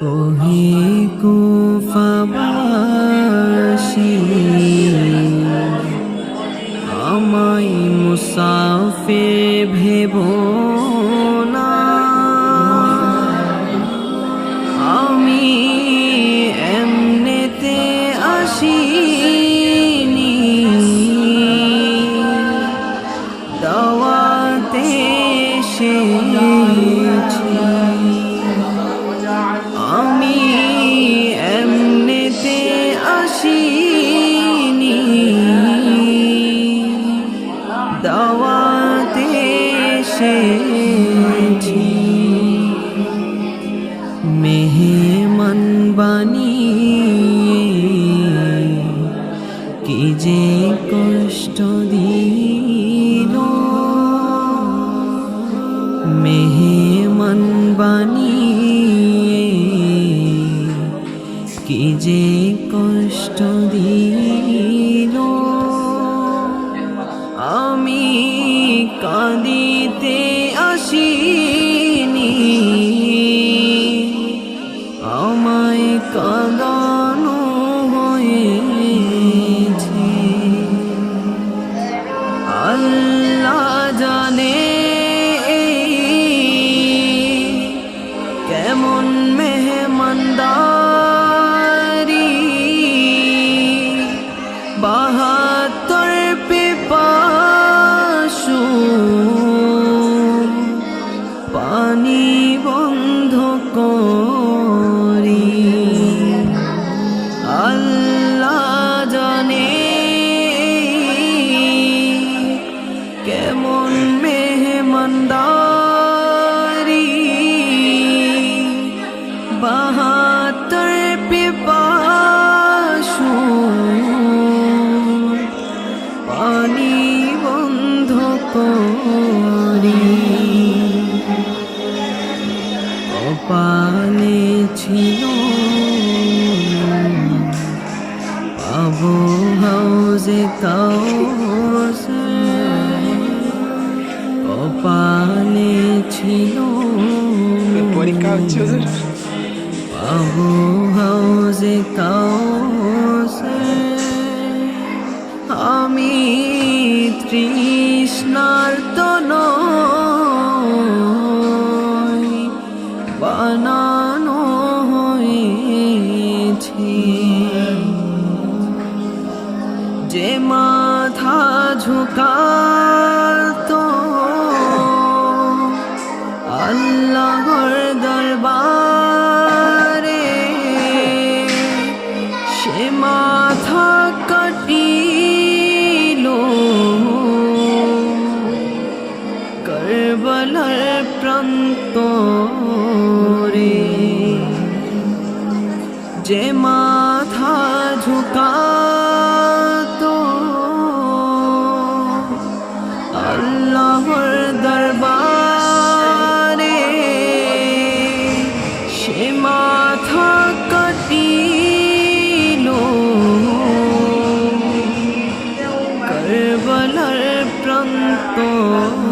ওহে কুফাবাসী আমায় মুসাফির ভেব না। আমি এমনেতে আসিনি। দাওয়াতে এসেছি। মেহমান বানিয়ে কি যে কষ্ট দিল। মেহমান কি যে কষ্ট দিল? আমি কাঁদিতে আসিনি। আমায় কাঁদানো হয়েছে। আল্লাহ জানে কেমন মেহমানদারি। ছিল। পাবো হাউজে কপালে ছিল। পরীক্ষা হচ্ছে পাবো হাউজে আমি তৃষ্ণার তো নই মাথা ঝুঁকাতো আল্লাহর দরবারে সে মাথা কাটিল। করবলার প্রান্তরে Oh.